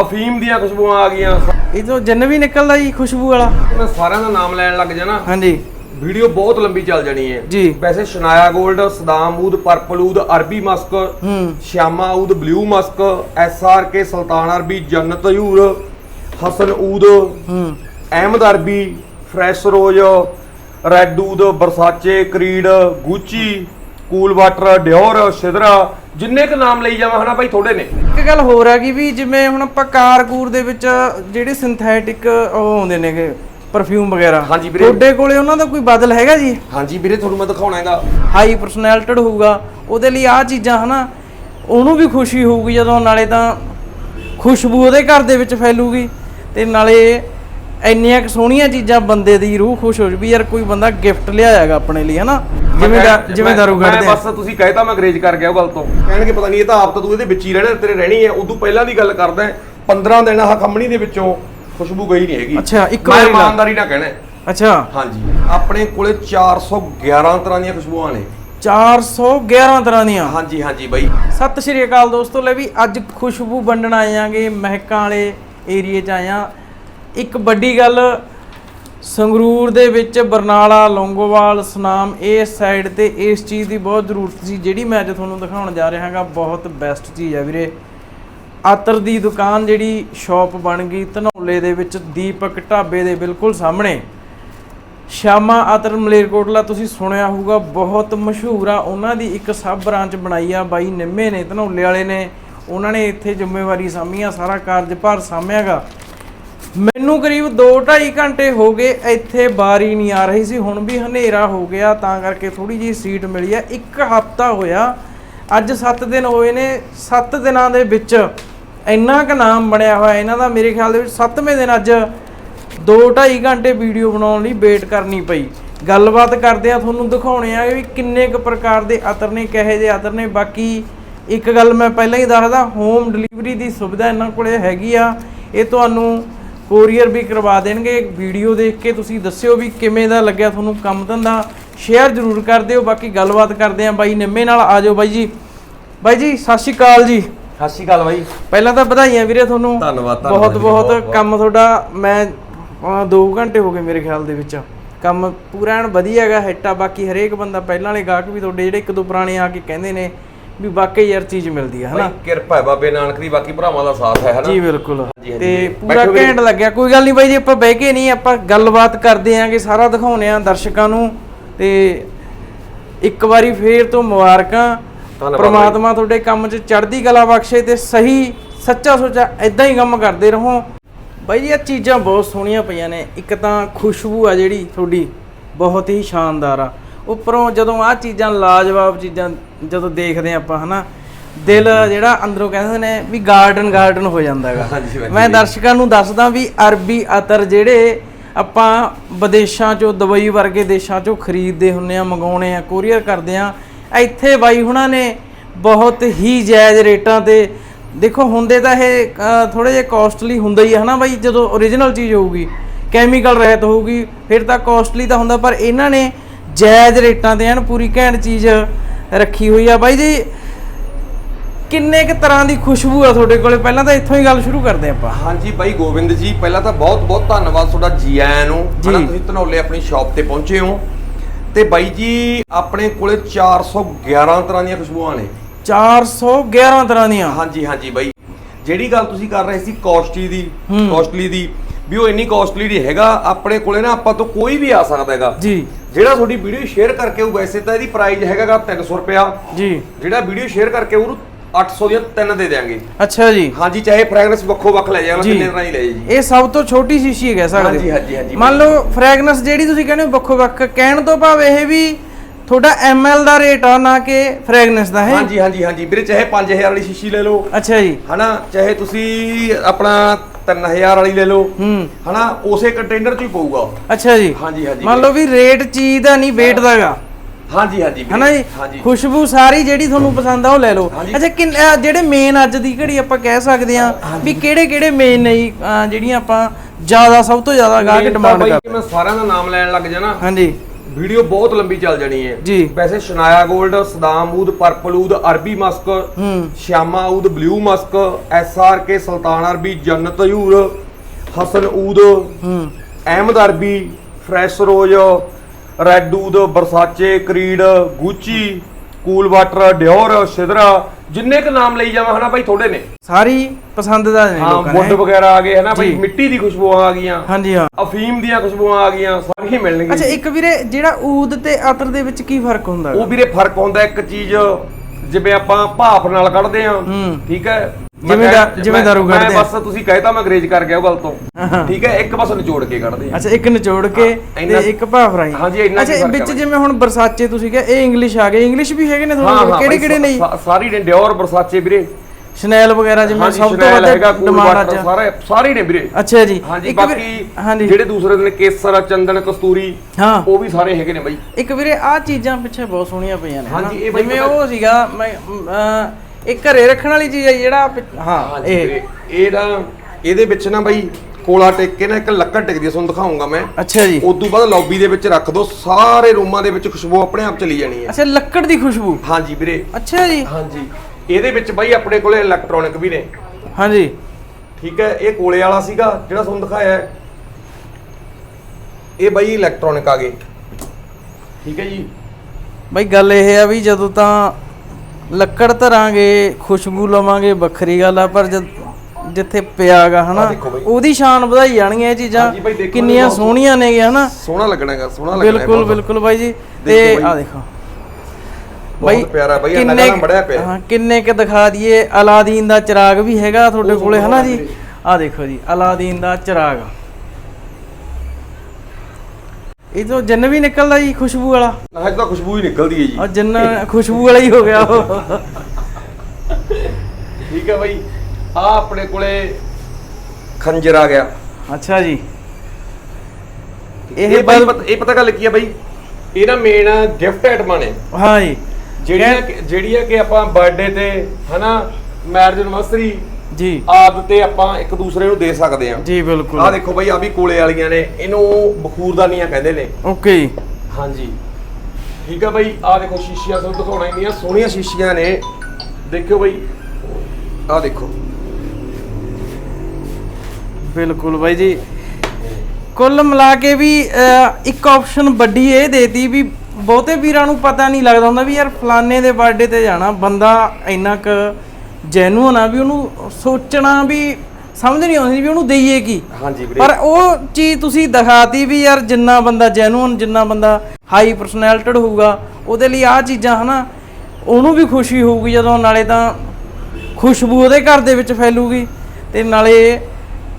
ਅਫੀਮ ਦੀਆਂ ਖੁਸ਼ਬੂਆਂ ਆ ਗਈਆਂ। ਇਹ ਤੋਂ ਜਨ ਵੀ ਨਿਕਲਦਾ ਜੀ ਖੁਸ਼ਬੂ ਵਾਲਾ। ਮੈਂ ਸਾਰਿਆਂ ਦਾ ਨਾਮ ਲੈਣ ਲੱਗ ਜਾਣਾ। ਹਾਂਜੀ। ਵੀਡੀਓ ਬਹੁਤ ਲੰਬੀ ਚੱਲ ਜਾਣੀ ਹੈ। ਜੀ। ਵੈਸੇ ਸ਼ਨਾਇਆ 골ਡ ਸਦਾਮ ਊਦ ਪਰਪਲ ਊਦ ਅਰਬੀ ਮਸਕ ਹੂੰ। ਸ਼ਿਆਮਾ ਊਦ blue musk S R K ਸੁਲਤਾਨ ਅਰਬੀ ਜੰਨਤ ਹਯੂਰ ਹਸਨ ਊਦ ਹੂੰ। ਅਹਿਮਦ ਅਰਬੀ fresh rose red ਊਦ Versace Creed Gucci cool water Dior ਸਿਦਰਾ ਜਿੰਨੇ ਕ ਨਾਮ ਲਈ ਜਾਵਾਂ ਹਨਾ ਭਾਈ ਥੋੜੇ ਨੇ। ਇੱਕ ਗੱਲ ਹੋਰ ਆ ਕਿ ਵੀ ਜਿਵੇਂ ਹੁਣ ਆਪਾਂ ਕਾਰਕੂਰ ਦੇ ਵਿੱਚ ਜਿਹੜੇ ਸਿੰਥੈਟਿਕ ਉਹ ਆਉਂਦੇ ਨੇਗੇ ਪਰਫਿਊਮ ਵਗੈਰਾ। ਹਾਂਜੀ ਵੀਰੇ। ਤੁਹਾਡੇ ਕੋਲੇ ਉਹਨਾਂ ਦਾ ਕੋਈ ਬਦਲ ਹੈਗਾ ਜੀ? ਹਾਂਜੀ ਵੀਰੇ ਤੁਹਾਨੂੰ ਮੈਂ ਦਿਖਾਉਣਾ ਹੈਗਾ। ਹਾਈ ਪਰਸਨੈਲਿਟਡ ਹੋਊਗਾ ਉਹਦੇ ਲਈ ਆਹ ਚੀਜ਼ਾਂ ਹਨਾ ਉਹਨੂੰ ਵੀ ਖੁਸ਼ੀ ਹੋਊਗੀ ਜਦੋਂ ਨਾਲੇ ਤਾਂ ਖੁਸ਼ਬੂ ਉਹਦੇ ਘਰ ਦੇ ਵਿੱਚ ਫੈਲੂਗੀ ਤੇ ਨਾਲੇ ਇੰਨੀਆਂ ਕੁ ਸੋਹਣੀਆਂ ਚੀਜ਼ਾਂ ਬੰਦੇ ਦੀ ਰੂਹ ਖੁਸ਼ ਹੋ ਜੂਗੀ ਯਾਰ ਕੋਈ ਬੰਦਾ ਗਿਫਟ ਲਿਆਇਆਗਾ ਆਪਣੇ ਲਈ ਹਨਾ? ਜਿਵੇਂ ਦਾ- ਜਿਵੇਂ ਦਾਰੂ ਮੈਂ ਕੱਢਦੇ ਆ। ਬਸ ਤੁਸੀਂ ਕਹਿਤਾ ਮੈਂ ਗਰੇਜ ਕਰ ਗਿਆ ਉਹ ਗੱਲ ਤੋਂ। ਕਹਿਣਗੇ ਪਤਾ ਨਹੀਂ ਇਹ ਤਾਂ ਆਪ ਤਾਂ ਤੂੰ ਇਹਦੇ ਵਿੱਚ ਹੀ ਰਹਿਣਾ ਤੇਰੇ ਰਹਿਣੀ ਹੈ। ਉਦੋਂ ਪਹਿਲਾਂ ਦੀ ਗੱਲ ਕਰਦਾ 15 ਦਿਨ ਆਹ ਕੰਪਨੀ ਦੇ ਵਿੱਚੋਂ ਖੁਸ਼ਬੂ ਗਈ ਨਹੀਂ ਹੈਗੀ। ਅੱਛਾ, ਇੱਕ ਮੈਂ ਵਾਰੀ ਲਾ- ਇਮਾਨਦਾਰੀ ਨਾਲ ਕਹਿਣਾ ਹੈ। ਅੱਛਾ। ਹਾਂਜੀ। ਆਪਣੇ ਕੋਲੇ 411 ਤਰ੍ਹਾਂ ਦੀਆਂ ਖੁਸ਼ਬੂਆਂ ਨੇ। 411 ਤਰ੍ਹਾਂ ਦੀਆਂ? ਹਾਂਜੀ ਹਾਂਜੀ ਬਾਈ। ਸਤਿ ਸ਼੍ਰੀ ਅਕਾਲ ਦੋਸਤੋ ਲੈ ਵੀ ਅੱਜ ਖੁਸ਼ਬੂ ਵੰਡਣ ਆਏ ਆਂਗੇ ਮਹਿਕਾਂ ਵਾਲੇ ਏਰੀਏ 'ਚ ਆਇਆ ਇੱਕ ਵੱਡੀ ਗੱਲ, ਸੰਗਰੂਰ ਦੇ ਵਿੱਚ ਬਰਨਾਲਾ, ਲੌਂਗੋਵਾਲ, ਸੁਨਾਮ ਇਸ ਸਾਈਡ ਤੇ ਇਸ ਚੀਜ਼ ਦੀ ਬਹੁਤ ਜ਼ਰੂਰਤ ਸੀ, ਜਿਹੜੀ ਮੈਂ ਅੱਜ ਤੁਹਾਨੂੰ ਦਿਖਾਉਣ ਜਾ ਰਿਹਾ ਹਾਂਗਾ, ਬਹੁਤ ਬੈਸਟ ਚੀਜ਼ ਹੈ ਵੀਰੇ। ਆਤਰ ਦੀ ਦੁਕਾਨ ਜਿਹੜੀ ਸ਼ਾਪ ਬਣ ਗਈ, ਧਨੌਲੇ ਦੇ ਵਿੱਚ ਦੀਪਕ ਢਾਬੇ ਦੇ ਬਿਲਕੁਲ ਸਾਹਮਣੇ। ਸ਼ਾਮਾ ਆਤਰ ਮਲੇਰਕੋਟਲਾ, ਤੁਸੀਂ ਸੁਣਿਆ ਹੋਊਗਾ, ਬਹੁਤ ਮਸ਼ਹੂਰ ਆ, ਉਹਨਾਂ ਦੀ ਇੱਕ ਸਬ ਬ੍ਰਾਂਚ ਬਣਾਈ ਆ, ਬਾਈ ਨਿੰਮੇ ਨੇ, ਧਨੌਲੇ ਵਾਲੇ ਨੇ। ਉਹਨਾਂ ਨੇ ਇੱਥੇ ਜ਼ਿੰਮੇਵਾਰੀ ਸਾਂਭੀ ਆ, ਸਾਰਾ ਕਾਰਜਭਾਰ ਸਾਂਭਿਆਗਾ ਮੈਨੂੰ ਕਰੀਬ 2.5 ਘੰਟੇ ਹੋ ਗਏ, ਇੱਥੇ ਬਾਰੀ ਨਹੀਂ ਆ ਰਹੀ ਸੀ। ਹੁਣ ਵੀ ਹਨੇਰਾ ਹੋ ਗਿਆ, ਤਾਂ ਕਰਕੇ ਥੋੜੀ ਜਿਹੀ ਸੀਟ ਮਿਲੀ ਹੈ। ਇੱਕ ਹਫਤਾ ਹੋਇਆ, ਅੱਜ 7 ਦਿਨ ਹੋਏ ਨੇ। 7 ਦਿਨਾਂ ਦੇ ਵਿੱਚ ਇੰਨਾ ਕੁ ਨਾਮ ਬਣਿਆ ਹੋਇਆ, ਇਹਨਾਂ ਦਾ ਮੇਰੇ ਖਿਆਲ ਦੇ ਵਿੱਚ 7ਵੇਂ ਦਿਨ ਅੱਜ 2.5 ਘੰਟੇ ਵੀਡੀਓ ਬਣਾਉਣ ਲਈ ਵੇਟ ਕਰਨੀ ਪਈ। ਗੱਲਬਾਤ ਕਰਦੇ ਆ ਤੁਹਾਨੂੰ ਦਿਖਾਉਣੇ ਆ ਵੀ ਕਿੰਨੇ ਕੁ ਪ੍ਰਕਾਰ ਦੇ ਅਤਰ ਨੇ, ਕਹੇ ਜੇ ਅਤਰ ਨੇ। ਬਾਕੀ ਇੱਕ ਗੱਲ ਮੈਂ ਪਹਿਲਾਂ ਹੀ ਦੱਸਦਾ ਹੋਮ ਡਿਲੀਵਰੀ ਦੀ ਸੁਵਿਧਾ ਇਹਨਾਂ ਕੋਲੇ ਹੈਗੀ ਆ। ਇਹ ਤੁਹਾਨੂੰ ਕੋਰੀਅਰ ਵੀ ਕਰਵਾ ਦੇਣਗੇ। ਵੀਡੀਓ ਦੇਖ ਕੇ ਤੁਸੀਂ ਦੱਸਿਓ ਵੀ ਕਿਵੇਂ ਦਾ ਲੱਗਿਆ ਤੁਹਾਨੂੰ ਕੰਮ ਧੰਦਾ। ਸ਼ੇਅਰ ਜ਼ਰੂਰ ਕਰ ਦਿਓ। ਬਾਕੀ ਗੱਲਬਾਤ ਕਰਦੇ ਆ ਬਾਈ ਨਿੰਮੇ ਨਾਲ। ਆ ਜਾਓ ਬਾਈ ਜੀ। ਬਾਈ ਜੀ ਸਤਿ ਸ਼੍ਰੀ ਅਕਾਲ ਜੀ। ਸਤਿ ਸ਼੍ਰੀ ਅਕਾਲ ਬਾਈ। ਪਹਿਲਾਂ ਤਾਂ ਵਧਾਈਆਂ ਵੀਰੇ ਤੁਹਾਨੂੰ। ਧੰਨਵਾਦ, ਬਹੁਤ ਬਹੁਤ। ਕੰਮ ਤੁਹਾਡਾ। ਮੈਂ 2 ਘੰਟੇ ਹੋ ਗਏ ਮੇਰੇ ਖਿਆਲ ਦੇ ਵਿੱਚ। ਕੰਮ ਪੂਰਾ ਐਨ ਵਧੀਆ ਹੈਗਾ ਹਿੱਟਾ ਬਾਕੀ ਹਰੇਕ ਬੰਦਾ ਪਹਿਲਾਂ ਵਾਲੇ ਗਾਹਕ ਵੀ ਤੁਹਾਡੇ ਜਿਹੜੇ ਇੱਕ ਦੋ ਪੁਰਾਣੇ ਆ ਕੇ ਕਹਿੰਦੇ ਨੇ। ਵੀ ਵਾਕਈ ਯਾਰ ਚੀਜ਼ ਮਿਲਦੀ ਹੈ ਹਨਾ? ਬਾਈ ਕਿਰਪਾ ਹੈ ਬਾਬੇ ਨਾਨਕ ਦੀ ਬਾਕੀ ਭਰਾਵਾਂ ਦਾ ਸਾਥ ਹੈ ਹਨਾ? ਜੀ ਬਿਲਕੁਲ। ਹਾਂਜੀ, ਤੇ ਹਾਂਜੀ। ਪੂਰਾ ਬੈਠੋ ਵੀਰੇ। ਘੈਂਟ ਲੱਗਿਆ। ਕੋਈ ਗੱਲ ਨਹੀਂ ਬਾਈ ਜੀ ਆਪਾਂ ਬਹਿ ਕੇ ਨਹੀਂ ਆਪਾਂ ਗੱਲਬਾਤ ਕਰਦੇ ਆਂਗੇ ਸਾਰਾ ਦਿਖਾਉਨੇ ਆ ਦਰਸ਼ਕਾਂ ਨੂੰ। ਤੇ ਇੱਕ ਵਾਰੀ ਫੇਰ ਤੋਂ ਮੁਬਾਰਕਾਂ। ਧੰਨਵਾਦ ਪ੍ਰਮਾਤਮਾ ਤੁਹਾਡੇ ਕੰਮ 'ਚ ਚੜ੍ਹਦੀ ਕਲਾ ਬਖਸ਼ੇ ਤੇ ਸਹੀ ਸੱਚਾ ਸੁੱਚਾ ਇਦਾਂ ਹੀ ਕੰਮ ਕਰਦੇ ਰਹੋ। ਬਾਈ ਜੀ ਇਹ ਚੀਜ਼ਾਂ ਬਹੁਤ ਸੋਹਣੀਆਂ ਪਈਆਂ ਨੇ। ਇੱਕ ਤਾਂ ਖੁਸ਼ਬੂ ਆ ਜਿਹੜੀ ਤੁਹਾਡੀ ਬਹੁਤ ਹੀ ਸ਼ਾਨਦਾਰ ਆ। ਉੱਪਰੋਂ ਜਦੋਂ ਆਹ ਚੀਜ਼ਾਂ ਲਾਜਵਾਬ ਚੀਜ਼ਾਂ ਜਦੋਂ ਦੇਖਦੇ ਆਪਾਂ ਹਨਾ ਦਿਲ ਜਿਹੜਾ ਅੰਦਰੋਂ ਕਹਿੰਦੇ ਨੇ ਵੀ ਗਾਰਡਨ ਗਾਰਡਨ ਹੋ ਜਾਂਦਾ ਹੈਗਾ। ਮੈਂ ਦਰਸ਼ਕਾਂ ਨੂੰ ਦੱਸਦਾ ਵੀ ਅਰਬੀ ਅਤਰ ਜਿਹੜੇ ਆਪਾਂ ਵਿਦੇਸ਼ਾਂ ਚੋਂ ਦੁਬਈ ਵਰਗੇ ਦੇਸ਼ਾਂ ਚੋਂ ਖਰੀਦਦੇ ਹੁੰਨੇ ਆ ਮੰਗਾਉਣੇ ਆ ਕੋਰੀਅਰ ਕਰਦੇ ਆ ਇੱਥੇ ਬਾਈ ਹੁਣਾਂ ਨੇ ਬਹੁਤ ਹੀ ਜਾਇਜ਼ ਰੇਟਾਂ ਤੇ ਦੇਖੋ ਹੁੰਦੇ ਤਾਂ ਇਹ ਥੋੜੇ ਜਿਹਾ ਕਾਸਟਲੀ ਹੁੰਦਾ ਹੀ ਹੈ ਹਨਾ ਬਾਈ? ਜਦੋਂ ਓਰੀਜਨਲ ਚੀਜ਼ ਹੋਊਗੀ ਕੈਮੀਕਲ ਰਹਿਤ ਹੋਊਗੀ ਫਿਰ ਤਾਂ ਕਾਸਟਲੀ ਤਾਂ ਹੁੰਦਾ ਪਰ ਇਹਨਾਂ ਨੇ ਜਾਇਜ਼ ਰੇਟਾਂ ਤੇ ਐਨ ਪੂਰੀ ਘੈਂਟ ਚੀਜ਼ ਰੱਖੀ ਹੋਈ ਆ। ਬਾਈ ਜੀ ਕਿੰਨੇ ਕੁ ਤਰ੍ਹਾਂ ਦੀ ਖੁਸ਼ਬੂ ਆ ਤੁਹਾਡੇ ਕੋਲੇ? ਪਹਿਲਾਂ ਤਾਂ ਇੱਥੋਂ ਹੀ ਗੱਲ ਸ਼ੁਰੂ ਕਰਦੇ ਆਪਾਂ। ਹਾਂਜੀ ਬਾਈ ਗੋਬਿੰਦ ਜੀ ਪਹਿਲਾਂ ਤਾਂ ਬਹੁਤ ਬਹੁਤ ਧੰਨਵਾਦ ਤੁਹਾਡਾ ਜੀ ਆਇਆਂ ਨੂੰ। ਹਨਾ ਤੁਸੀਂ ਧਨੌਲੇ ਆਪਣੀ ਸ਼ਾਪ ਤੇ ਪਹੁੰਚੇ ਹੋ। ਤੇ ਬਾਈ ਜੀ ਆਪਣੇ ਕੋਲੇ 411 ਤਰ੍ਹਾਂ ਦੀਆਂ ਖੁਸ਼ਬੂਆਂ ਨੇ। 411 ਤਰ੍ਹਾਂ ਦੀਆਂ? ਹਾਂਜੀ ਹਾਂਜੀ ਬਾਈ। ਜਿਹੜੀ ਗੱਲ ਤੁਸੀਂ ਕਰ ਰਹੇ ਸੀ ਕਾਸਟਲੀ ਦੀ। ਕਾਸਟਲੀ ਦੀ। ਵੀ ਉਹ ਇੰਨੀ ਕਾਸਟਲੀ ਨਹੀਂ ਹੈਗਾ ਆਪਣੇ ਕੋਲੇ ਨਾ ਆਪਾਂ ਤੋਂ ਕੋਈ ਵੀ ਆ ਸਕਦਾ ਹੈਗਾ। ਜੀ। ਜਿਹੜਾ ਤੁਹਾਡੀ ਵੀਡੀਓ ਸ਼ੇਅਰ ਕਰਕੇ ਉਹ ਵੈਸੇ ਤਾਂ ਇਹਦੀ ਪ੍ਰਾਈਸ ਹੈਗਾਗਾ 300 ਰੁਪਿਆ ਜੀ। ਜਿਹੜਾ ਵੀਡੀਓ ਸ਼ੇਅਰ ਕਰਕੇ ਉਹਨੂੰ 800 ਦੀਆਂ ਤਿੰਨ ਦੇ ਦੇਾਂਗੇ ਅੱਛਾ ਜੀ। ਹਾਂਜੀ ਚਾਹੇ ਫ੍ਰੈਗਰੈਂਸ ਵੱਖੋ ਵੱਖ ਲੈ ਜਾਣਾ ਜੀ। ਕਿੰਨੇ ਤਰ੍ਹਾਂ ਹੀ ਲੈ ਜੀ। ਇਹ ਸਭ ਤੋਂ ਛੋਟੀ ਸ਼ੀਸ਼ੀ ਹੈ ਕਹਿ ਸਕਦੇ ਹਾਂਜੀ। ਹਾਂਜੀ, ਹਾਂਜੀ। ਮੰਨ ਲਓ ਫ੍ਰੈਗਨੈਂਸ ਜਿਹੜੀ ਤੁਸੀਂ ਕਹਿੰਦੇ ਹੋ ਵੱਖੋ ਵੱਖ ਕਹਿਣ ਤੋਂ ਭਾਵ ਇਹ ਵੀ ਤੁਹਾਡਾ ml ਦਾ ਰੇਟ ਆ ਨਾ ਕਿ ਫ੍ਰੈਗਨੈਂਸ ਦਾ ਹੈ? ਹਾਂਜੀ ਹਾਂਜੀ ਹਾਂਜੀ। ਵੀਰੇ ਚਾਹੇ 5000 ਵਾਲੀ ਸ਼ੀਸ਼ੀ ਲੈ ਲਓ। ਅੱਛਾ ਜੀ। ਹਨਾ ਚਾਹੇ ਤੁਸੀਂ ਆਪਣਾ 3000 ਵਾਲੀ ਲੈ ਲਓ। ਹੂੰ। ਹਨਾ ਉਸੇ ਕੰਟੇਨਰ 'ਚ ਹੀ ਪਊਗਾ ਅੱਛਾ ਜੀ। ਹਾਂਜੀ ਹਾਂਜੀ। ਮੰਨ ਲਓ ਵੀ ਰੇਟ ਚੀਜ਼ ਦਾ ਨਹੀਂ weight ਦਾਗਾ। ਹਾਂਜੀ ਹਾਂਜੀ ਹਨਾ ਜੀ? ਖੁਸ਼ਬੂ ਸਾਰੀ ਜਿਹੜੀ ਤੁਹਾਨੂੰ ਪਸੰਦ ਆ ਉਹ ਲੈ ਲਓ। ਅੱਛਾ ਜਿਹੜੇ ਮੇਨ ਅੱਜ ਦੀ ਘੜੀ ਆਪਾਂ ਕਹਿ ਸਕਦੇ ਆ ਵੀ ਕਿਹੜੇ ਕਿਹੜੇ ਮੇਨ ਨੇ ਜਿਹੜੀਆਂ ਆਪਾਂ ਜ਼ਿਆਦਾ ਸਭ ਤੋਂ ਜ਼ਿਆਦਾ ਗਾਹਕ ਡਿਮਾਂਡ ਕਰਦੇ ਮੈਂ ਸਾਰਿਆਂ ਦਾ ਨਾਮ ਲੈਣ ਲੱਗ ਜਾਣਾ। ਹਾਂਜੀ। ਵੀਡੀਓ ਬਹੁਤ ਲੰਬੀ ਚੱਲ ਜਾਣੀ ਹੈ। ਜੀ। ਵੈਸੇ ਸ਼ਨਾਇਆ 골ਡ ਸਦਾਮ ਊਦ ਪਰਪਲ ਊਦ ਅਰਬੀ ਮਸਕ ਹੂੰ। ਸ਼ਾਮਾ ਊਦ blue musk S R K ਸੁਲਤਾਨ ਅਰਬੀ ਜੰਨਤ ਹਯੂਰ ਹਸਨ ਊਦ ਹੂੰ। ਅਹਿਮਦ ਅਰਬੀ fresh rose red ਊਦ Versace Creed Gucci cool water Dior ਸਿਦਰਾ ਜਿੰਨੇ ਕ ਨਾਮ ਲਈ ਜਾਵਾਂ ਹਨਾ ਭਾਈ ਥੋੜੇ ਨੇ। ਸਾਰੀ ਪਸੰਦ ਦਾ ਨੇ ਹਾਂ ਲੋਕਾਂ ਨੇ। ਵਗੈਰਾ ਆ ਗਏ ਹਨਾ ਭਾਈ ਜੀ। ਮਿੱਟੀ ਦੀ ਖੁਸ਼ਬੂਆਂ ਆ ਗਈਆਂ। ਹਾਂਜੀ ਹਾਂ। ਅਫੀਮ ਦੀਆਂ ਖੁਸ਼ਬੂਆਂ ਆ ਗਈਆਂ ਸਾਰੀਆਂ ਮਿਲਣਗੀਆਂ। ਅੱਛਾ ਇੱਕ ਵੀਰੇ ਜਿਹੜਾ ਊਦ ਤੇ ਅਤਰ ਦੇ ਵਿੱਚ ਕੀ ਫ਼ਰਕ ਹੁੰਦਾ ਉਹ ਵੀਰੇ ਫ਼ਰਕ ਹੁੰਦਾ ਇੱਕ ਚੀਜ਼ ਜਿਵੇਂ ਆਪਾਂ ਭਾਫ ਨਾਲ ਕੱਢਦੇ ਆ ਹੂੰ। ਠੀਕ ਹੈ? ਮੈਂ ਜਿਵੇਂ ਦਾ- ਜਿਵੇਂ ਦਾਰੂ ਕੱਢਦੇ ਮੈਂ ਆ। ਬਸ ਤੁਸੀਂ ਕਹਿਤਾ ਮੈਂ ਗਰੇਜ ਕਰ ਗਿਆ ਉਹ ਗੱਲ ਤੋਂ। ਠੀਕ ਹੈ ਇੱਕ ਬਸ ਨਿਚੋੜ ਕੇ ਕੱਢਦੇ ਆ। ਅੱਛਾ ਇੱਕ ਨਿਚੋੜ ਕੇ ਹਾਂ, ਇੰਨਾ- ਤੇ ਇੱਕ ਭਾਫ ਰਾਈ ਹਾਂਜੀ, ਇੰਨਾ ਅੱਛਾ ਕੀ ਇਹ ਫ਼ਰਕ ਵਿੱਚ ਹੈ ਜਿਵੇਂ ਹੁਣ ਬਰਸਾਚੇ ਤੁਸੀਂ ਕਿਹਾ ਇਹ ਇੰਗਲਿਸ਼ ਆ ਗਏ। ਇੰਗਲਿਸ਼ ਵੀ ਹੈਗੇ ਨੇ ਤੁਹਾਡੇ ਕੋਲ ਕਿਹੜੇ ਕਿਹੜੇ ਨਹੀਂ? ਸਾ- ਸਾਰੀ ਨੇ ਡਿਓਰ ਬਰਸਾਚੇ ਵੀਰੇ। ਸ਼ਨੈਲ ਵਗੈਰਾ ਜਿਵੇਂ ਹਾਂਜੀ ਸਭ ਤੋਂ ਵੱਧ ਕੂਲ ਡਿਮਾਂਡ ਵਾਟਰ ਅੱਜ ਸਾਰੇ ਸਾਰੇ ਨੇ ਵੀਰੇ। ਅੱਛਾ ਜੀ। ਹਾਂਜੀ ਵੀਰੇ- ਬਾਕੀ ਹਾਂਜੀ। ਜਿਹੜੇ ਦੂਸਰੇ ਨੇ ਕੇਸਰ ਚੰਦਨ ਕਸਤੂਰੀ ਹਾਂ। ਉਹ ਵੀ ਸਾਰੇ ਹੈਗੇ ਨੇ ਬਾਈ। ਇੱਕ ਵੀਰੇ ਆ ਚੀਜ਼ਾਂ ਪਿੱਛੇ ਬਹੁਤ ਸੋਹਣੀਆਂ ਪਈਆਂ ਨੇ ਹਨਾ? ਹਾਂਜੀ, ਇਹ ਬਾਈ ਜਿਵੇਂ ਪਤਾ- ਉਹ ਸੀਗਾ ਮੈਂ ਅਹ, ਇਹ ਘਰੇ ਰੱਖਣ ਵਾਲੀ ਚੀਜ਼ ਹੈ ਜਿਹੜਾ ਪਿ- ਹਾਂ ਇਹ। ਇਹ ਨਾ ਇਹਦੇ ਵਿੱਚ ਨਾ ਬਾਈ ਕੋਲਾ ਟਿਕ ਕੇ ਨਾ ਇੱਕ ਲੱਕੜ ਟਿਕਦੀ ਆ ਤੁਹਾਨੂੰ ਦਿਖਾਉਂਗਾ ਮੈਂ। ਅੱਛਾ ਜੀ। ਉਸ ਤੋਂ ਬਾਅਦ ਲੌਬੀ ਦੇ ਵਿੱਚ ਰੱਖ ਦੋ ਸਾਰੇ ਰੂਮਾਂ ਦੇ ਵਿੱਚ ਖੁਸ਼ਬੂ ਆਪਣੇ ਆਪ ਚਲੀ ਜਾਣੀ ਹੈ। ਅੱਛਾ ਲੱਕੜ ਦੀ ਖੁਸ਼ਬੂ? ਹਾਂਜੀ ਵੀਰੇ। ਅੱਛਾ ਜੀ। ਹਾਂਜੀ। ਇਹਦੇ ਵਿੱਚ ਬਾਈ ਆਪਣੇ ਕੋਲੇ ਇਲੈਕਟ੍ਰੋਨਿਕ ਵੀ ਨੇ। ਹਾਂਜੀ। ਠੀਕ ਹੈ ਇਹ ਕੋਲੇ ਵਾਲਾ ਸੀਗਾ ਜਿਹੜਾ ਤੁਹਾਨੂੰ ਦਿਖਾਇਆ ਹੈ। ਇਹ ਬਾਈ ਇਲੈਕਟ੍ਰੋਨਿਕ ਆ ਗਏ। ਠੀਕ ਹੈ ਜੀ। ਬਈ ਗੱਲ ਇਹ ਆ ਵੀ ਜਦੋਂ ਤਾਂ ਲੱਕੜ ਧਰਾਂਗੇ ਖੁਸ਼ਬੂ ਲਵਾਂਗੇ ਵੱਖਰੀ ਗੱਲ ਆ ਪਰ ਜਦ ਜਿੱਥੇ ਪਿਆਗਾ ਹਨਾ। ਉਹਦੀ ਸ਼ਾਨ ਵਧਾਈ ਜਾਣਗੀਆਂ ਇਹ ਚੀਜ਼ਾਂ। ਕਿੰਨੀਆਂ ਸੋਹਣੀਆਂ ਨੇਗੀਆਂ ਹਨਾ। ਸੋਹਣਾ ਲੱਗਣਾਗਾ ਸੋਹਣਾ ਲੱਗਣਾ ਬਿਲਕੁਲ ਬਿਲਕੁਲ ਬਾਈ ਜੀ। ਤੇ। ਆ ਦੇਖੋ। ਬਹੁਤ ਪਿਆਰਾ ਬਾਈ ਕਿੰਨੇ ਗਾਣਾ ਬੜਿਆ ਪਿਆ। ਹਾਂ ਕਿੰਨੇ ਕ ਦਿਖਾ ਦਈਏ ਅਲਾਦੀਨ ਦਾ ਚਿਰਾਗ ਵੀ ਹੈਗਾ ਤੁਹਾਡੇ ਕੋਲੇ ਹਨਾ ਜੀ। ਆ ਦੇਖੋ ਜੀ ਅਲਾਦੀਨ ਦਾ ਚਿਰਾਗ। ਇਹ ਤੋਂ ਜੰਨ ਵੀ ਨਿਕਲਦਾ ਜੀ ਖੁਸ਼ਬੂ ਵਾਲਾ। ਹਜੇ ਤਾਂ ਖੁਸ਼ਬੂ ਹੀ ਨਿਕਲਦੀ ਹੈ ਜੀ। ਔਰ ਜੰਨ ਖੁਸ਼ਬੂ ਵਾਲਾ ਹੀ ਹੋ ਗਿਆ ਉਹ। ਠੀਕ ਹੈ ਬਾਈ। ਆ ਆਪਣੇ ਕੋਲੇ ਖੰਜਰ ਆ ਗਿਆ। ਅੱਛਾ ਜੀ। ਇਹ ਇਹ ਬਾਈ ਪਤਾ- ਇਹ ਪਤਾ ਗੱਲ ਕੀ ਹੈ ਬਾਈ? ਇਹ ਨਾ ਮੇਨ ਗਿਫਟ ਆਈਟਮਾਂ ਨੇ। ਹਾਂ ਜੀ। ਜਿਹੜੀਆਂ ਜਿਹੜੀਆਂ ਕਿ ਆਪਾਂ ਬਰਥਡੇ ਤੇ ਹਨਾ ਮੈਰਿਜ ਐਨਵਰਸਰੀ ਜੀ। ਆਦ ਤੇ ਆਪਾਂ ਇੱਕ ਦੂਸਰੇ ਨੂੰ ਦੇ ਸਕਦੇ ਆ ਜੀ ਆ ਬਿਲਕੁਲ ਦੇਖੋ ਬਾਈ ਆ ਵੀ ਕੋਲੇ ਵਾਲੀਆਂ ਨੇ। ਇਹਨੂੰ ਬਖੂਰਦਾਨੀਆਂ ਕਹਿੰਦੇ ਨੇ। ਓਕੇ। ਹਾਂਜੀ। ਠੀਕ ਆ ਬਾਈ ਆ ਦੇਖੋ ਸ਼ੀਸ਼ੀਆਂ ਤੁਹਾਨੂੰ ਦਿਖਾਉਣਾ ਇੰਨੀਆਂ ਸੋਹਣੀਆਂ ਸ਼ੀਸ਼ੀਆਂ ਨੇ। ਦੇਖਿਓ ਬਾਈ। ਆ ਦੇਖੋ। ਬਿਲਕੁਲ ਬਾਈ ਜੀ। ਕੁੱਲ ਮਿਲਾ ਕੇ ਵੀ ਇੱਕ ਆਪਸ਼ਨ ਵੱਡੀ ਇਹ ਦੇਤੀ ਵੀ ਬਹੁਤੇ ਵੀਰਾਂ ਨੂੰ ਪਤਾ ਨਹੀਂ ਲੱਗਦਾ ਹੁੰਦਾ ਵੀ ਯਾਰ ਫਲਾਣੇ ਦੇ ਬਰਥਡੇ ਤੇ ਜਾਣਾ ਬੰਦਾ ਇੰਨਾ ਕ ਜੈਨੂਨ ਆ ਵੀ ਉਹਨੂੰ ਸੋਚਣਾ ਵੀ ਸਮਝ ਨਹੀਂ ਆਉਂਦੀ ਵੀ ਉਹਨੂੰ ਦਈਏ ਕੀ। ਹਾਂਜੀ ਵੀਰੇ। ਪਰ ਉਹ ਚੀਜ਼ ਤੁਸੀਂ ਦਿਖਾਤੀ ਵੀ ਯਾਰ ਜਿੰਨਾ ਬੰਦਾ ਜੈਨੂਨ ਜਿੰਨਾ ਬੰਦਾ ਹਾਈ ਪਰਸਨੈਲਿਟਡ ਹੋਊਗਾ ਉਹਦੇ ਲਈ ਆ ਚੀਜ਼ਾਂ ਹਨਾ ਉਹਨੂੰ ਵੀ ਖੁਸ਼ੀ ਹੋਊਗੀ ਜਦੋਂ ਨਾਲੇ ਤਾਂ ਖੁਸ਼ਬੂ ਉਹਦੇ ਘਰ ਦੇ ਵਿੱਚ ਫੈਲੂਗੀ ਤੇ ਨਾਲੇ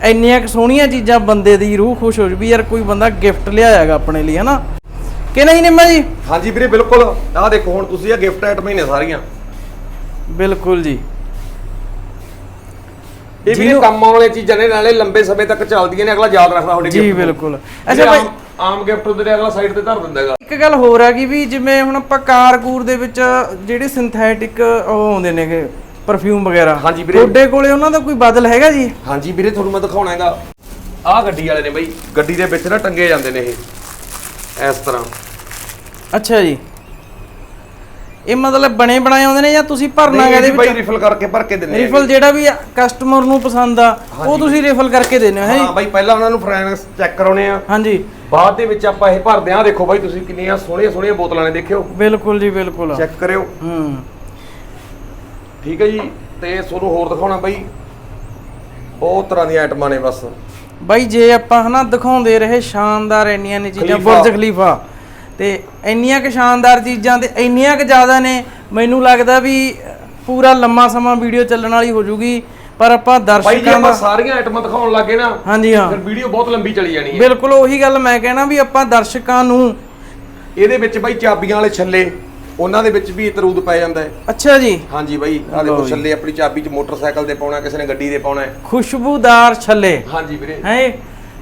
ਇੰਨੀਆਂ ਕੁ ਸੋਹਣੀਆਂ ਚੀਜ਼ਾਂ ਬੰਦੇ ਦੀ ਰੂਹ ਖੁਸ਼ ਹੋ ਜੂ ਵੀ ਯਾਰ ਕੋਈ ਬੰਦਾ ਗਿਫਟ ਲਿਆਇਆਗਾ ਆਪਣੇ ਲਈ ਹਨਾ। ਕਿ ਨਹੀਂ ਨਿੰਮਾ ਜੀ? ਹਾਂਜੀ ਵੀਰੇ ਬਿਲਕੁਲ। ਆ ਦੇਖੋ ਹੁਣ ਤੁਸੀਂ ਆ ਗਿਫਟ ਆਈਟਮਾਂ ਹੀ ਨੇ ਸਾਰੀਆਂ। ਬਿਲਕੁਲ ਜੀ। ਇਹ ਜਿਹਨੂੰ- ਕੰਮ ਆਉਣ ਵਾਲੀਆਂ ਚੀਜ਼ਾਂ ਨੇ ਨਾਲੇ ਲੰਬੇ ਸਮੇਂ ਤੱਕ ਚੱਲਦੀਆਂ ਨੇ ਅਗਲਾ ਯਾਦ ਰੱਖਦਾ ਤੁਹਾਡੇ ਜੀ। ਬਿਲਕੁਲ। ਅੱਛਾ ਭਾਈ ਆਮ ਗਿਫਟ ਉਹਦੇ ਅਗਲਾ ਸਾਈਡ ਤੇ ਧਰ ਦਿੰਦਾ ਹੈਗਾ। ਇੱਕ ਗੱਲ ਹੋਰ ਆ ਕਿ ਵੀ ਜਿਵੇਂ ਹੁਣ ਆਪਾਂ ਕਾਰ-ਕੂਰ ਦੇ ਵਿੱਚ ਜਿਹੜੇ ਸਿੰਥੈਟਿਕ ਉਹ ਆਉਂਦੇ ਨੇਗੇ ਪਰਫਿਊਮ ਵਗੈਰਾ। ਹਾਂਜੀ ਵੀਰੇ। ਤੁਹਾਡੇ ਕੋਲੇ ਉਹਨਾਂ ਦਾ ਕੋਈ ਬਦਲ ਹੈਗਾ ਜੀ? ਹਾਂਜੀ ਵੀਰੇ ਤੁਹਾਨੂੰ ਮੈਂ ਦਿਖਾਉਣਾ ਹੈਗਾ। ਆਹ ਗੱਡੀ ਵਾਲੇ ਨੇ ਬਾਈ ਗੱਡੀ ਦੇ ਵਿੱਚ ਨਾ ਟੰਗੇ ਜਾਂਦੇ ਨੇ ਇਹ। ਇਸ ਤਰ੍ਹਾਂ। ਅੱਛਾ ਜੀ। ਇਹ ਮਤਲਬ ਬਣੇ ਬਣਾਏ ਆਉਂਦੇ ਨੇ ਜਾਂ ਤੁਸੀਂ ਭਰਨਾ ਇਹਦੇ ਵਿੱਚ? ਰਿਫਲ ਕਰਕੇ ਭਰ ਕੇ ਦਿੰਦੇ ਰਿਫਲ ਜਿਹੜਾ ਵੀ ਕਸਟਮਰ ਨੂੰ ਪਸੰਦ ਆ ਉਹ। ਤੁਸੀਂ ਰਿਫਲ ਕਰਕੇ ਦਿੰਦੇ ਹੋ ਹੈ ਹਾਂ ਬਾਈ ਪਹਿਲਾਂ ਉਹਨਾਂ ਨੂੰ ਫ੍ਰੈਗਰੈਂਸ ਚੈੱਕ ਕਰਾਉਣੇ ਆ। ਹਾਂਜੀ। ਬਾਅਦ ਦੇ ਵਿੱਚ ਆਪਾਂ ਇਹ ਭਰਦੇ ਆ ਦੇਖੋ ਬਾਈ ਤੁਸੀਂ ਕਿੰਨੀਆਂ ਸੋਹਣੀਆਂ ਸੋਹਣੀਆਂ ਬੋਤਲਾਂ ਨੇ ਦੇਖਿਓ। ਬਿਲਕੁਲ ਜੀ ਬਿਲਕੁਲ। ਚੈੱਕ ਕਰਿਓ। ਹੂੰ। ਠੀਕ ਹੈ ਜੀ ਤੇ ਤੁਹਾਨੂੰ ਹੋਰ ਦਿਖਾਉਣਾ ਬਾਈ। ਬਹੁਤ ਤਰ੍ਹਾਂ ਦੀਆਂ ਆਈਟਮਾਂ ਨੇ ਬਸ। ਬਾਈ ਜੇ ਆਪਾਂ ਹਨਾ ਦਿਖਾਉਂਦੇ ਰਹੇ ਸ਼ਾਨਦਾਰ ਇੰਨੀਆਂ ਨੇ ਚੀਜ਼ਾਂ। Burj Khalifa. ਤੇ ਇੰਨੀਆਂ ਕਿ ਸ਼ਾਨਦਾਰ ਚੀਜ਼ਾਂ ਤੇ ਇੰਨੀਆਂ ਕਿ ਜ਼ਿਆਦਾ ਨੇ ਮੈਨੂੰ ਲੱਗਦਾ ਵੀ ਪੂਰਾ ਲੰਮਾ ਸਮਾਂ ਵੀਡੀਓ ਚੱਲਣ ਵਾਲੀ ਹੋ ਜੂਗੀ ਪਰ ਆਪਾਂ ਬਾਈ ਜੇ ਦਰਸ਼ਕਾਂ ਆਪਾਂ ਦਾ ਸਾਰੀਆਂ ਆਈਟਮਾਂ ਦਿਖਾਉਣ ਲੱਗੇ ਨਾ ਹਾਂਜੀ ਹਾਂ। ਫਿਰ ਵੀਡੀਓ ਬਹੁਤ ਲੰਬੀ ਚਲੀ ਜਾਣੀ ਹੈ। ਬਿਲਕੁਲ ਉਹੀ ਗੱਲ ਮੈਂ ਕਹਿਣਾ ਵੀ ਆਪਾਂ ਦਰਸ਼ਕਾਂ ਨੂੰ ਇਹਦੇ ਵਿੱਚ ਬਾਈ ਚਾਬੀਆਂ ਵਾਲੇ ਛੱਲੇ ਉਹਨਾਂ ਦੇ ਵਿੱਚ ਵੀ ਇਤਰੂਦ ਪੈ ਜਾਂਦਾ ਹੈ। ਅੱਛਾ ਜੀ। ਹਾਂਜੀ ਬਾਈ ਆ ਦੇਖੋ। ਛੱਲੇ ਆਪਣੀ ਚਾਬੀ 'ਚ ਮੋਟਰਸਾਈਕਲ ਤੇ ਪਾਉਣਾ ਕਿਸੇ ਨੇ ਗੱਡੀ ਦੇ ਪਾਉਣਾ ਹੈ। ਖੁਸ਼ਬੂਦਾਰ ਛੱਲੇ। ਹਾਂਜੀ ਵੀਰੇ। ਹੈ?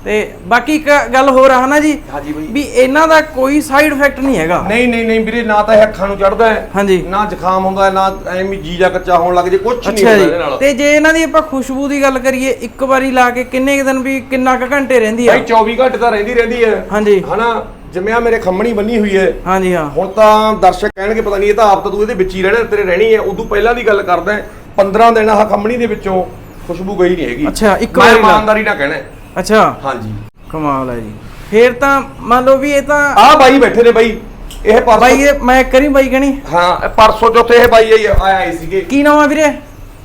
ਤੇ ਬਾਕੀ ਇੱਕ ਗੱਲ ਹੋਰ ਆ ਹਨਾ ਜੀ ਹਾਂਜੀ ਬਾਈ। ਵੀ ਇਹਨਾਂ ਦਾ ਕੋਈ ਸਾਈਡ ਇਫੈਕਟ ਨਹੀਂ ਹੈਗਾ। ਨਹੀਂ ਨਹੀਂ ਨਹੀਂ ਵੀਰੇ ਨਾ ਤਾਂ ਇਹ ਅੱਖਾਂ ਨੂੰ ਚੜਦਾ ਹੈ ਹਾਂਜੀ। ਨਾ ਜ਼ੁਕਾਮ ਹੁੰਦਾ ਹੈ ਨਾ ਐਵੇਂ ਜੀ ਜਾ ਕੱਚਾ ਹੋਣ ਲੱਗ ਜੇ ਕੁਝ ਨਹੀਂ ਹੁੰਦਾ ਜੀ। ਇਹਦੇ ਨਾਲ। ਤੇ ਜੇ ਇਹਨਾਂ ਦੀ ਆਪਾਂ ਖੁਸ਼ਬੂ ਦੀ ਗੱਲ ਕਰੀਏ ਇੱਕ ਵਾਰੀ ਲਾ ਕੇ ਕਿੰਨੇ ਕੁ ਦਿਨ ਵੀ ਕਿੰਨਾ ਕੁ ਘੰਟੇ ਰਹਿੰਦੀ ਆ? ਬਾਈ 24 ਘੰਟੇ ਤਾਂ ਰਹਿੰਦੀ ਰਹਿੰਦੀ ਹੈ। ਹਾਂਜੀ। ਹਨਾ ਜਿਵੇਂ ਆ ਮੇਰੇ ਖੰਮਣੀ ਬੰਨੀ ਹੋਈ ਹੈ। ਹਾਂਜੀ ਹਾਂ। ਹੁਣ ਤਾਂ ਦਰਸ਼ਕ ਕਹਿਣਗੇ ਪਤਾ ਨਹੀਂ ਇਹ ਤਾਂ ਆਪ ਤਾਂ ਤੂੰ ਇਹਦੇ ਵਿੱਚ ਹੀ ਰਹਿਣਾ ਤੇਰੇ ਰਹਿਣੀ ਹੈ। ਉਦੋਂ ਪਹਿਲਾਂ ਦੀ ਗੱਲ ਕਰਦਾ 15 ਦਿਨ ਆਹ ਖੰਮਣੀ ਦੇ ਵਿੱਚੋਂ ਖੁਸ਼ਬੂ ਗਈ ਨਹੀਂ ਹੈਗੀ। ਅੱਛਾ, ਇੱਕ ਮੈਂ ਵਾਰੀ ਲਾ- ਇਮਾਨਦਾਰੀ ਨਾਲ ਕਹਿਣਾ ਹੈ। ਅੱਛਾ। ਹਾਂਜੀ। ਕਮਾਲ ਹੈ ਜੀ। ਫੇਰ ਤਾਂ ਮੰਨ ਲਓ ਵੀ ਇਹ ਤਾਂ ਆਹ ਬਾਈ ਬੈਠੇ ਨੇ ਬਾਈ। ਇਹ ਪਰਸੋਂ ਬਾਈ ਇਹ ਮੈਂ ਕਰੀ ਬਾਈ ਕਣੀ ਹਾਂ ਇਹ ਪਰਸੋਂ ਚੌਥੇ ਇਹ ਬਾਈ ਆਏ ਆਏ ਸੀਗੇ। ਕੀ ਨਾਮ ਆ ਵੀਰੇ?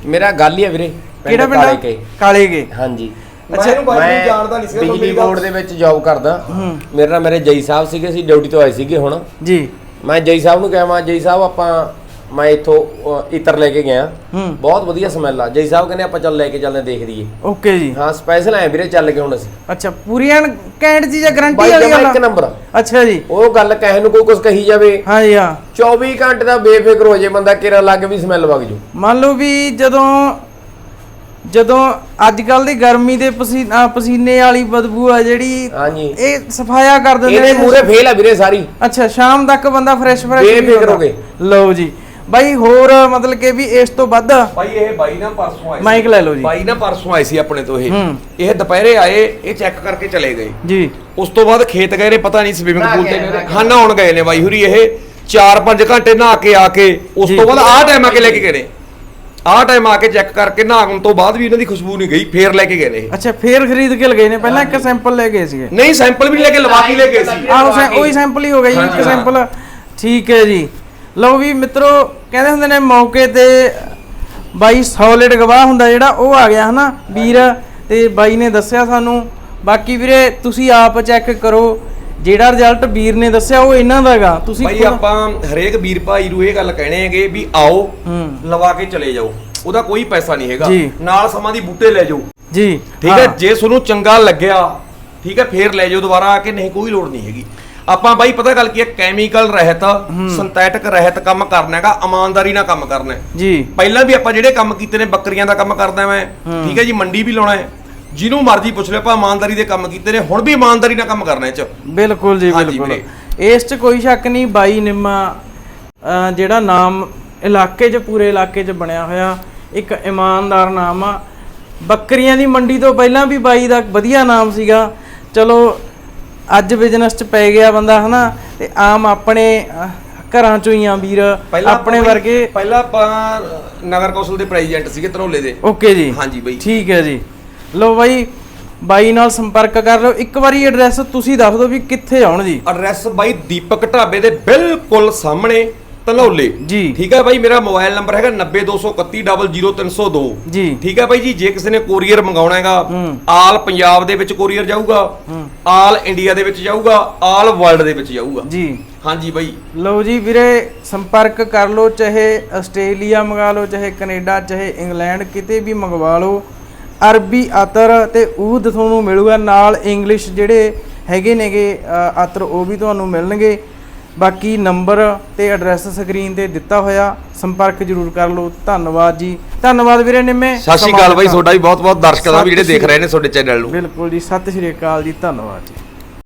ਮੇਰਾ ਗੱਲ ਹੀ ਆ ਵੀਰੇ ਕਿਹੜਾ ਪਿੰਡ ਕਾਲੇ ਆ? ਕੇ ਕਾਲੇ ਕੇ ਹਾਂਜੀ। ਮੈਂ ਇਹਨੂੰ ਬਾਈ ਨੂੰ ਜਾਣਦਾ ਨਹੀਂ ਸੀਗਾ ਬਿਜਲੀ ਮੇਰੀ ਗੱਲ- ਬੋਰਡ ਦੇ ਵਿੱਚ ਜੌਬ ਕਰਦਾ। ਹੂੰ। ਮੇਰੇ ਨਾਲ ਮੇਰੇ ਜਈ ਸਾਹਿਬ ਸੀਗੇ ਸੀ ਡਿਊਟੀ ਤੋਂ ਆਏ ਸੀਗੇ ਹੁਣ। ਜੀ। ਮੈਂ ਜਈ ਸਾਹਿਬ ਨੂੰ ਕਿਹਾ ਮੈਂ ਜਈ ਸਾਹਿਬ ਆਪਾਂ ਮੈਂ ਇੱਥੋਂ ਅ, ਇਤਰ ਲੈ ਕੇ ਗਿਆ। ਹੂੰ। ਬਹੁਤ ਵਧੀਆ ਸਮੈਲ ਆ। ਜਈ ਸਾਹਿਬ ਕਹਿੰਦੇ ਆਪਾਂ ਚੱਲ ਲੈ ਕੇ ਚੱਲਦੇ ਦੇਖ ਲਈਏ। ਓਕੇ ਜੀ। ਹਾਂ ਸਪੈਸ਼ਲ ਆਏ ਵੀਰੇ ਚੱਲ ਕੇ ਹੁਣ ਅਸੀਂ। ਅੱਛਾ ਪੂਰੀ ਐਨ ਕੈਂਟ ਜੀ ਜਾਂ ਗਾਰੰਟੀ ਬਾਈ ਵਾਲੀ ਜਮਾ ਗੱਲ ਇੱਕ ਆ? ਨੰਬਰ ਅੱਛਾ ਜੀ। ਉਹ ਗੱਲ ਕਹੇ ਨੂੰ ਕੋਈ ਕੁਝ ਕਹੀ ਜਾਵੇ। ਹਾਂਜੀ ਹਾਂ। 24 ਘੰਟੇ ਦਾ ਬੇਫਿਕਰ ਹੋ ਜੇ ਬੰਦਾ ਕਿਰਾ ਲੱਗ ਵੀ ਸਮੈਲ ਵਗ ਜੂ। ਮੰਨ ਲਓ ਵੀ ਜਦੋਂ ਜਦੋਂ ਅੱਜ ਕੱਲ ਦੀ ਗਰਮੀ ਦੇ ਪਸੀਨਾ ਪਸੀਨੇ ਵਾਲੀ ਬਦਬੂ ਆ ਜਿਹੜੀ ਹਾਂਜੀ ਇਹ ਸਫਾਇਆ ਕਰ ਦਿੰਦੇ ਇਹਦੇ ਨੇ। ਮੂਰੇ ਫੇਲ ਆ ਵੀਰੇ ਸਾਰੀ। ਅੱਛਾ ਸ਼ਾਮ ਤੱਕ ਬੰਦਾ ਫਰੈਸ਼ ਫਰੈਸ਼ ਬੇਫਿਕਰ ਹੋ ਗਏ। ਲਓ ਜੀ। ਬਾਈ ਹੋਰ ਮਤਲਬ ਕਿ ਵੀ ਇਸ ਤੋਂ ਵੱਧ ਬਾਈ ਇਹ ਬਾਈ ਨਾ ਪਰਸੋਂ ਆਏ ਸੀ। ਮਾਈਕ ਲੈ ਲਓ ਜੀ। ਬਾਈ ਨਾ ਪਰਸੋਂ ਆਏ ਸੀ ਆਪਣੇ ਤੋਂ ਇਹ। ਹੂੰ। ਇਹ ਦੁਪਹਿਰੇ ਆਏ ਇਹ ਚੈੱਕ ਕਰਕੇ ਚਲੇ ਗਏ। ਜੀ। ਉਸ ਤੋਂ ਬਾਅਦ ਖੇਤ ਗਏ ਨੇ ਪਤਾ ਨਹੀਂ ਸਵਿਮਿੰਗ ਪੂਲ ਤੇ ਗਏ ਨੇ। ਕੇ ਹਾਂ ਨਹਾਉਣ ਗਏ ਨੇ ਬਾਈ ਹੁਰੀ ਇਹ 4-5 ਘੰਟੇ ਨਹਾ ਕੇ ਆ ਕੇ ਉਸ ਜੀ। ਤੋਂ ਬਾਅਦ ਆਹ ਟਾਈਮ ਆ ਕੇ ਲੈ ਕੇ ਗਏ ਨੇ। ਆਹ ਟਾਈਮ ਆ ਕੇ ਚੈੱਕ ਕਰਕੇ ਨਹਾਉਣ ਤੋਂ ਬਾਅਦ ਵੀ ਇਹਨਾਂ ਦੀ ਖੁਸ਼ਬੂ ਨਹੀਂ ਗਈ ਫੇਰ ਲੈ ਕੇ ਗਏ ਨੇ ਇਹ। ਅੱਛਾ ਫੇਰ ਖਰੀਦ ਕੇ ਲਗਾਏ ਨੇ? ਪਹਿਲਾਂ ਇੱਕ ਸੈਂਪਲ ਲੈ ਗਏ ਸੀਗੇ। ਨਹੀਂ ਸੈਂਪਲ ਵੀ ਲੈ ਕੇ ਲਵਾ ਕੇ ਲੈ ਗਏ ਸੀ। ਆਹੋ ਸੈ ਉਹੀ ਸੈਂਪਲ ਹੀ ਹੋ ਗਿਆ ਜੀ ਹਾਂਜੀ, ਇੱਕ। ਸੈਂਪਲ ਠੀਕ ਹੈ ਜੀ। ਲਓ ਵੀ ਮਿੱਤਰੋ ਕਹਿੰਦੇ ਹੁੰਦੇ ਨੇ ਮੌਕੇ ਤੇ ਬਾਈ ਸੋਲਿਡ ਗਵਾਹ ਹੁੰਦਾ ਜਿਹੜਾ ਉਹ ਆ ਗਿਆ ਹਨਾ ਵੀਰ ਤੇ ਬਾਈ ਨੇ ਦੱਸਿਆ ਸਾਨੂੰ। ਬਾਕੀ ਵੀਰੇ ਤੁਸੀਂ ਆਪ ਚੈੱਕ ਕਰੋ ਜਿਹੜਾ ਰਿਜ਼ਲਟ ਵੀਰ ਨੇ ਦੱਸਿਆ ਉਹ ਇਹਨਾਂ ਦਾ ਹੈਗਾ। ਤੁਸੀਂ ਬਾਈ ਖੁਦ- ਆਪਾਂ ਹਰੇਕ ਵੀਰ ਭਾਈ ਨੂੰ ਇਹ ਗੱਲ ਕਹਿਣੇ ਹੈਗੇ ਵੀ ਆਓ ਲਵਾ ਕੇ ਚਲੇ ਜਾਓ। ਉਹਦਾ ਕੋਈ ਪੈਸਾ ਨਹੀਂ ਹੈਗਾ। ਨਾਲ ਸਮਾਂ ਦੀ ਬੂਟੇ ਲੈ ਜਾਓ। ਜੀ ਠੀਕ ਹਾਂ। ਜੇ ਤੁਹਾਨੂੰ ਚੰਗਾ ਲੱਗਿਆ ਠੀਕ ਹੈ ਫੇਰ ਲੈ ਜਾਓ ਦੁਬਾਰਾ ਆ ਕੇ ਨਹੀਂ ਕੋਈ ਲੋੜ ਨਹੀਂ ਹੈਗੀ। ਆਪਾਂ ਬਾਈ ਪਤਾ ਗੱਲ ਕੀ ਹੈ? ਕੈਮੀਕਲ ਰਹਿਤ ਸਿੰਥੈਟਿਕ ਰਹਿਤ ਕੰਮ ਕਰਨਾ ਹੈਗਾ ਇਮਾਨਦਾਰੀ ਨਾਲ ਕੰਮ ਕਰਨਾ ਹੈ। ਜੀ। ਪਹਿਲਾਂ ਵੀ ਆਪਾਂ ਜਿਹੜੇ ਕੰਮ ਕੀਤੇ ਨੇ ਬੱਕਰੀਆਂ ਦਾ ਕੰਮ ਕਰਦਾ ਮੈਂ। ਠੀਕ ਹੈ ਜੀ ਮੰਡੀ ਵੀ ਲਾਉਣਾ ਹੈ। ਜਿਹਨੂੰ ਮਰਜ਼ੀ ਪੁੱਛ ਲਿਓ ਆਪਾਂ ਇਮਾਨਦਾਰੀ ਦੇ ਕੰਮ ਕੀਤੇ ਨੇ ਹੁਣ ਵੀ ਇਮਾਨਦਾਰੀ ਨਾਲ ਕੰਮ ਕਰਨਾ ਇਹ ਚ। ਬਿਲਕੁਲ ਜੀ ਬਿਲਕੁਲ। ਇਸ 'ਚ ਕੋਈ ਸ਼ੱਕ ਨਹੀਂ ਬਾਈ ਨਿੰਮਾ ਜਿਹੜਾ ਨਾਮ ਇਲਾਕੇ 'ਚ ਪੂਰੇ ਇਲਾਕੇ 'ਚ ਬਣਿਆ ਹੋਇਆ ਇੱਕ ਇਮਾਨਦਾਰ ਨਾਮ ਆ। ਬੱਕਰੀਆਂ ਦੀ ਮੰਡੀ ਤੋਂ ਪਹਿਲਾਂ ਵੀ ਬਾਈ ਦਾ ਵਧੀਆ ਨਾਮ ਸੀਗਾ। ਚਲੋ ਅੱਜ ਬਿਜ਼ਨਸ 'ਚ ਪੈ ਗਿਆ ਬੰਦਾ ਹਨਾ? ਤੇ ਆਮ ਆਪਣੇ ਘਰਾਂ 'ਚੋਂ ਹੀ ਆ ਵੀਰ ਆਪਣੇ ਆਪਾਂ ਵਰਗੇ। ਪਹਿਲਾਂ ਆਪਾਂ ਨਗਰ ਕੌਂਸਲ ਦੇ ਪ੍ਰੈਜ਼ੀਡੈਂਟ ਸੀਗੇ ਧਨੌਲੇ ਦੇ। ਓਕੇ ਜੀ। ਹਾਂਜੀ ਬਾਈ। ਠੀਕ ਹੈ ਜੀ। ਲੋ ਬਾਈ ਬਾਈ ਨਾਲ ਸੰਪਰਕ ਕਰ ਲਿਓ। ਇੱਕ ਵਾਰੀ ਐਡਰੈਸ ਤੁਸੀਂ ਦੱਸ ਦਿਓ ਵੀ ਕਿੱਥੇ ਆਉਣ ਜੀ। ਐਡਰੈਸ ਬਾਈ ਦੀਪਕ ਢਾਬੇ ਦੇ ਬਿਲਕੁਲ ਸਾਹਮਣੇ। ਧਨੌਲੇ ਜੀ। ਠੀਕ ਹੈ ਬਾਈ ਮੇਰਾ ਮੋਬਾਈਲ ਨੰਬਰ ਹੈਗਾ 90231000302 ਜੀ। ਠੀਕ ਹੈ ਬਾਈ ਜੀ ਜੇ ਕਿਸੇ ਨੇ ਕੋਰੀਅਰ ਮੰਗਾਉਣਾ ਹੈਗਾ। ਆਲ ਪੰਜਾਬ ਦੇ ਵਿੱਚ ਕੋਰੀਅਰ ਜਾਊਗਾ ਆਲ ਇੰਡੀਆ ਦੇ ਵਿੱਚ ਜਾਊਗਾ ਆਲ ਵਰਲਡ ਦੇ ਵਿੱਚ ਜਾਊਗਾ। ਜੀ। ਹਾਂਜੀ ਬਾਈ। ਲਓ ਜੀ ਵੀਰੇ ਸੰਪਰਕ ਕਰ ਲਓ ਚਾਹੇ ਆਸਟ੍ਰੇਲੀਆ ਮੰਗਾ ਲਓ ਚਾਹੇ ਕੈਨੇਡਾ ਚਾਹੇ ਇੰਗਲੈਂਡ ਕਿਤੇ ਵੀ ਮੰਗਵਾ ਲਓ। ਅਰਬੀ ਅਤਰ ਤੇ ਊਦ ਤੁਹਾਨੂੰ ਮਿਲੂਗਾ ਨਾਲ ਇੰਗਲਿਸ਼ ਜਿਹੜੇ ਹੈਗੇ ਨੇਗੇ ਅਤਰ ਉਹ ਵੀ ਤੁਹਾਨੂੰ ਮਿਲਣਗੇ। ਬਾਕੀ ਨੰਬਰ ਤੇ ਐਡਰੈਸ ਸਕਰੀਨ ਤੇ ਦਿੱਤਾ ਹੋਇਆ ਸੰਪਰਕ ਜਰੂਰ ਕਰ ਲਓ। ਧੰਨਵਾਦ ਜੀ। ਧੰਨਵਾਦ ਵੀਰੇ ਨਿੰਮੇ। ਸਤਿ ਸ਼੍ਰੀ ਅਕਾਲ ਬਾਈ ਤੁਹਾਡਾ ਵੀ ਬਹੁਤ ਬਹੁਤ ਦਰਸ਼ਕਾਂ ਦਾ ਵੀ ਜਿਹੜੇ ਦੇਖ ਰਹੇ ਨੇ ਤੁਹਾਡੇ ਚੈਨਲ ਨੂੰ। ਬਿਲਕੁਲ ਜੀ ਸਤਿ ਸ਼੍ਰੀ ਅਕਾਲ ਜੀ ਧੰਨਵਾਦ ਜੀ।